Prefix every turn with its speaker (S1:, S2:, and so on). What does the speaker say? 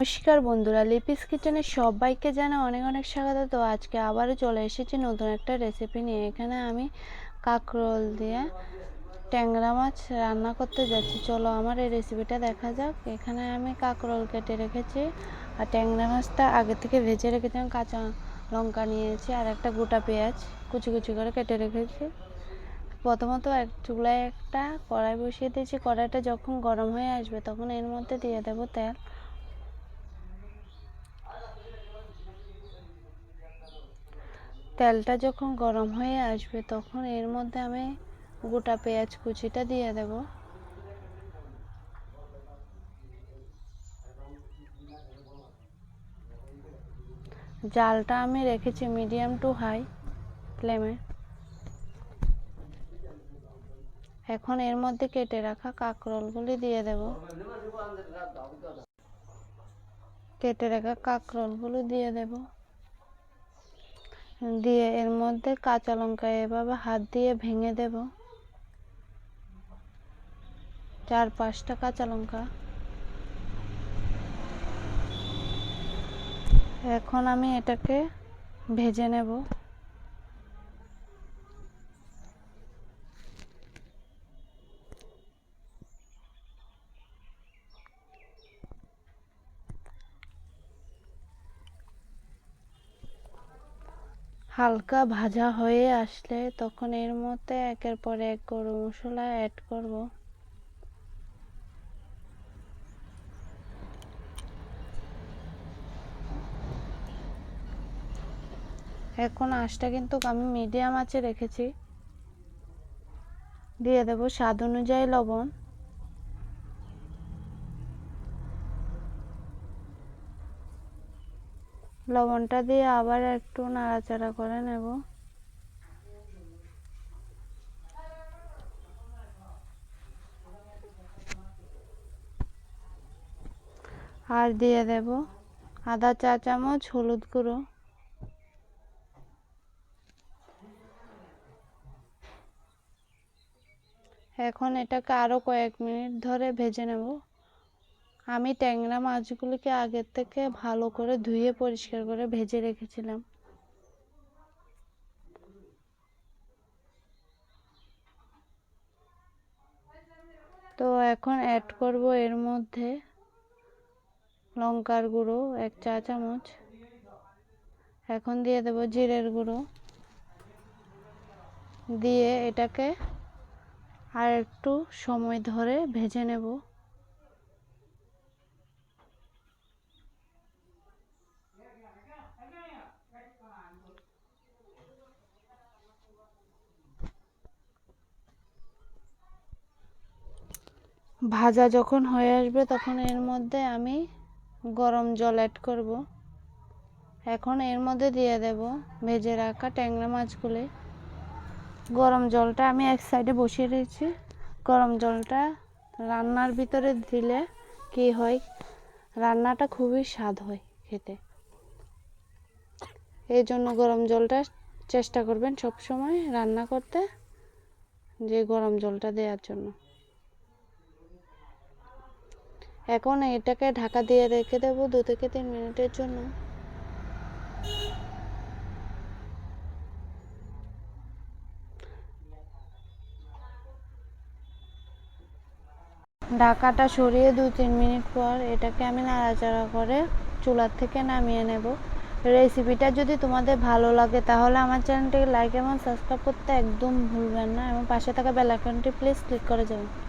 S1: নমস্কার বন্ধুরা লিপিস কিচেনে সবাইকে জানা অনেক অনেক স্বাগত। তো আজকে আবারও চলে এসেছি নতুন একটা রেসিপি নিয়ে। এখানে আমি কাঁকরোল দিয়ে ট্যাংরা মাছ রান্না করতে যাচ্ছি। চলো আমার এই রেসিপিটা দেখা যাক। এখানে আমি কাঁকরোল কেটে রেখেছি আর ট্যাংরা মাছটা আগে থেকে ভেজে রেখেছিলাম কাঁচা লঙ্কা নিয়েছি আর একটা গোটা পেঁয়াজ কুচি কুচি করে কেটে রেখেছি। প্রথমত এক চুলায় একটা কড়াই বসিয়ে দিয়েছি। কড়াইটা যখন গরম হয়ে আসবে তখন এর মধ্যে দিয়ে দেবো তেল। তেলটা যখন গরম হয়ে আসবে, তখন এর মধ্যে আমি গোটা পেঁয়াজ কুচিটা দিয়ে দেব। জালটা আমি রেখেছি মিডিয়াম টু হাই ফ্লেমে। এখন এর মধ্যে কেটে রাখা কাঁকরোলগুলি দিয়ে দেব। কেটে রাখা কাঁকরোলগুলো দিয়ে দেবো। দিয়ে এর মধ্যে কাঁচা লঙ্কা এভাবে হাত দিয়ে ভেঙে দেব। চার পাঁচটা কাঁচা লঙ্কা। এখন আমি এটাকে ভেজে নেব। হালকা ভাজা হয়ে আসলে তখন এর মধ্যে একের পর এক গরম মশলা অ্যাড করব। এখন আঁচটা কিন্তু আমি মিডিয়াম আঁচে রেখেছি। দিয়ে দেব স্বাদ অনুযায়ী লবণ। লবণটা দিয়ে আবার একটু নাড়াচাড়া করে নেব। আর দিয়ে দেব আধা চা চামচ, হলুদ গুঁড়ো। এখন এটাকে আরও কয়েক মিনিট ধরে ভেজে নেব। আমি ট্যাংরা মাছগুলিকে আগের থেকে ভালো করে ধুয়ে পরিষ্কার করে ভেজে রেখেছিলাম। তো এখন অ্যাড করব এর মধ্যে লঙ্কার গুঁড়ো, এক চা চামচ। এখন দিয়ে দেব জিরের গুঁড়ো। দিয়ে এটাকে আর একটু সময় ধরে ভেজে নেব। ভাজা যখন হয়ে আসবে তখন এর মধ্যে আমি গরম জল অ্যাড করব। এখন এর মধ্যে দিয়ে দেব ভেজে রাখা ট্যাংরা মাছগুলি। গরম জলটা আমি এক সাইডে বসিয়ে দিয়েছি। গরম জলটা রান্নার ভিতরে দিলে কি হয়? রান্নাটা খুবই স্বাদ হয় খেতে। এই জন্য গরম জলটা চেষ্টা করবেন সব সময় রান্না করতে, যে গরম জলটা দেওয়ার জন্য। এখন এটাকে ঢাকা দিয়ে রেখে দেবো দু থেকে তিন মিনিটের জন্য। ঢাকাটা সরিয়ে দু তিন মিনিট পর এটাকে আমি নাড়াচাড়া করে চুলার থেকে নামিয়ে নেব। রেসিপিটা যদি তোমাদের ভালো লাগে তাহলে আমার চ্যানেলটিকে লাইক এবং সাবস্ক্রাইব করতে একদম ভুলবেন না এবং পাশে থাকা বেল প্লিজ ক্লিক করে যাবেন।